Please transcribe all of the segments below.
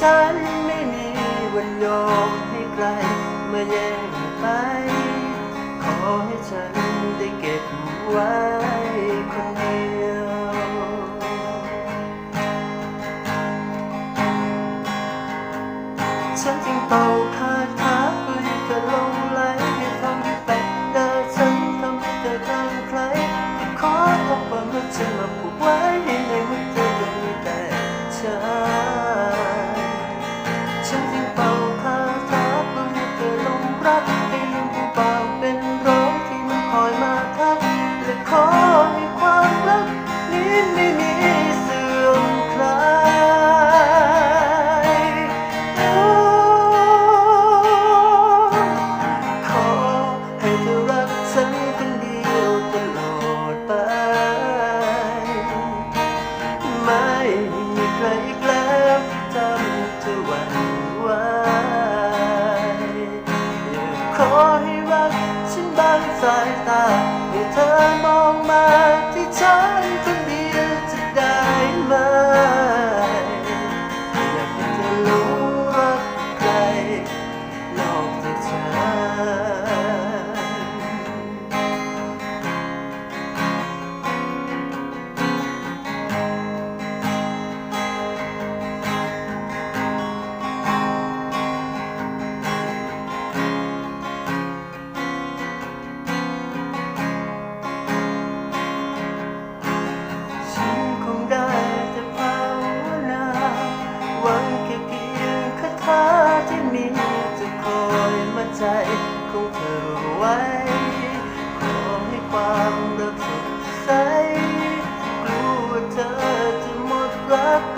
ฉันไม่มีวันยอมให้ใครมาแย่งไป ขอให้ฉันได้เก็บไว้คนเดียวฉันจึงเต่าน ตั้งสายตาให้เธอมองมาที่ฉัน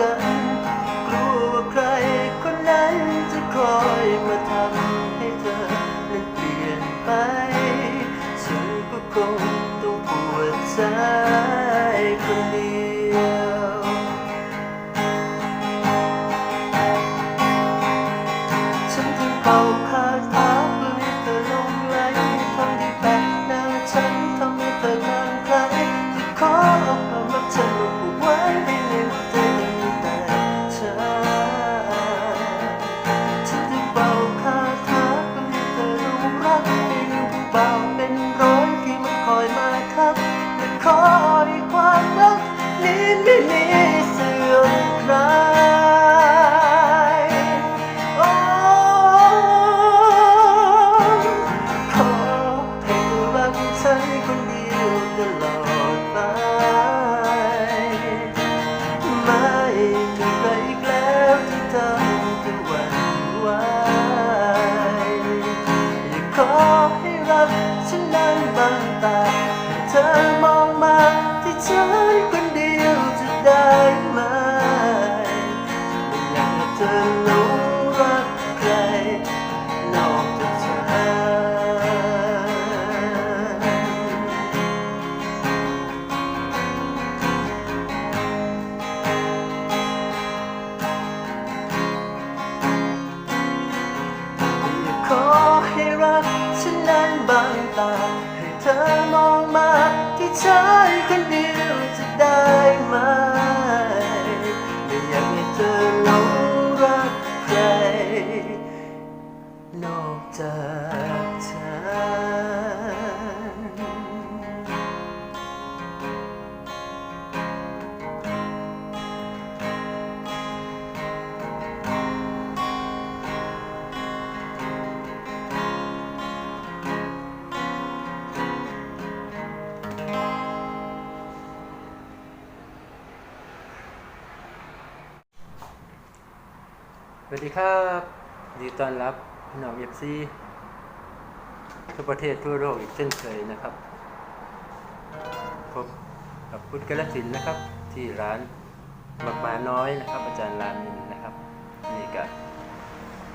รั เธอมองมาที่ฉันคนเดียวจะได้ วัสดีครับยินดีต้อนรับพี่น้องเอฟซีทุกประเทศทั่วโลกอีกเช่นเคยนะครับพบกับพุทธกลสินธุ์นะครับ ที่ร้านบักมาน้อยนะครับ อาจารย์รามินนะครับนี่ก็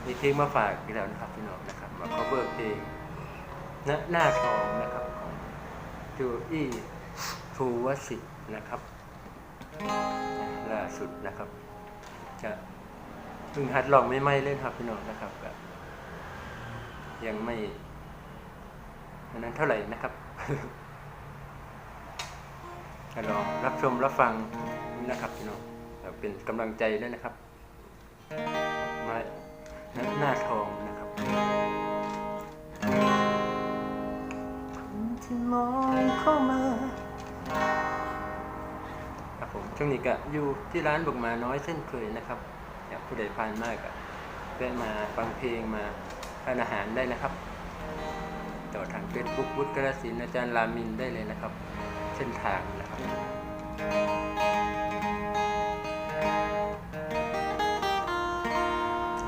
มีเพลงมาฝากอีกแล้วนะครับพี่น้องนะครับมา cover เพลงณหน้าทองนะครับของจูอี้ภูวสิทธิ์นะครับล่าสุดนะครับจะ พิ่งหัดลองไม่ไหม่เล่นครับพี่น้องนะครับก็ยังไม่อันนั้นเท่าไหร่นะครับก็ลองรับชมรับฟังนะครับพี่น้องก็เป็นกำลังใจด้วยนะครับมาและหน้าทองนะครับที่มองเข้ามาครับผมช่วงนี้ก็อยู่ที่ร้านบุกมาน้อยเช่นเคยนะครับอยาก ผู้ใดผ่านมากอะแวะมาฟังเพลงมาทานอาหารได้นะครับ ต่อทางเฟซบุ๊กวุฒิกระสินอาจารย์รามินได้เลยนะครับ เส้นทางนะครับ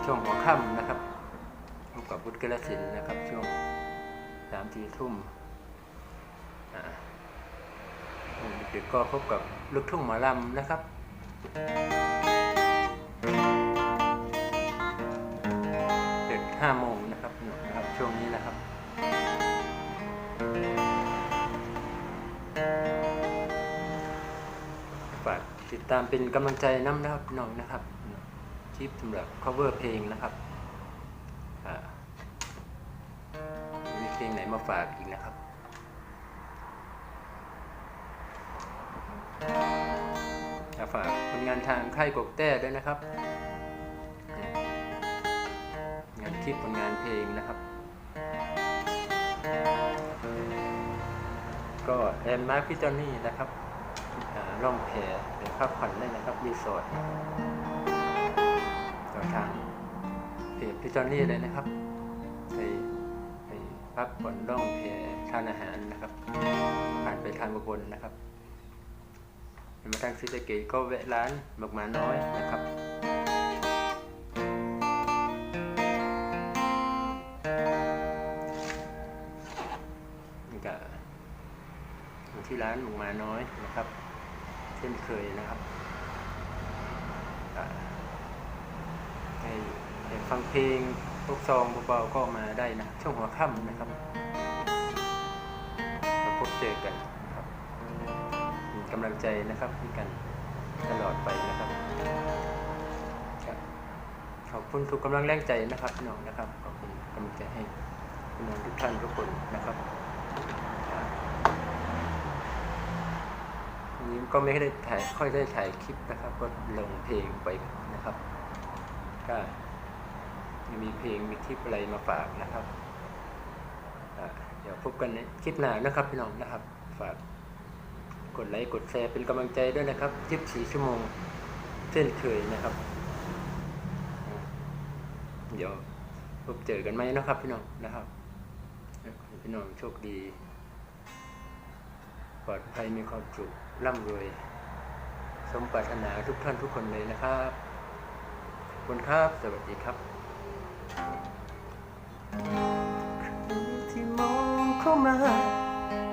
ช่วงหัวค่ำนะครับพบกับวุฒิกระสินนะครับ ช่วงสามสี่ทุ่มอ่าดึกก็พบกับลูกทุ่งหมอลำนะครับ ห้าโมงนะครับนะครับ ช่วงนี้นะครับ ฝากติดตามเป็นกำลังใจน้ำนะครับน้องนะครับ คลิปสำหรับ cover เพลงนะครับอ่ามีเพลงไหนมาฝากอีกนะครับฝากผลงานทางค่ายกกแต้ด้วยนะครับ ลิปผลงานเพลงนะครับ ก็แอนมาร์คพิจอนี่นะครับอ่องแพเป็นพักผ่อนได้นะครับรีสอร์ทต่อทางเพจพี่จอนนี่เลยนะครับไปไปพักผ่อนล่องแพทานอาหารนะครับผ่านไปทางอุบลนะครับมาทางซิสเกตก็แวะร้านบักหมาน้อยนะครับ นะครับ เช่นเคยนะครับให้ฟังเพลงพวกซองเบาๆก็มาได้นะ ช่วงหัวค่ำนะครับมาพบเจอกันครับ มีกำลังใจนะครับมีกันตลอดไปนะครับครับขอบคุณทุกกำลังแรงใจนะครับพี่น้องนะครับขอบคุณกำลังใจให้พี่น้องทุกท่านทุกคนนะครับอ่า วั นนี้ก็ไม่ได้ถ่ายค่อยได้ถ่ายคลิปนะครับ ก็ลงเพลงไปนะครับ ก็มีเพลงมีคลิปอะไรมาฝากนะครับเดี๋ยวพบกันในคลิปหน้านะครับพี่น้องนะครับ ฝากกดไลค์กดแชร์เป็นกำลังใจด้วยนะครับ24ชั่วโมงเช่นเคยนะครับ เดี๋ยวพบเจอกันไหมนะครับพี่น้องนะครับพี่น้องโชคดี ลอดภัยมีความสุขร่ำรวย สมปรารถนาทุกท่านทุกคนเลยนะครับคุณครับ สวัสดีครับ ที่มองเข้ามา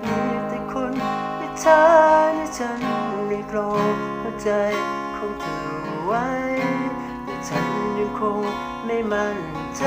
มีแต่คนวิจารณ์ให้ฉันเรียกรองหัวใจของเธอไว้แต่ฉันยังคงไม่มั่นใจ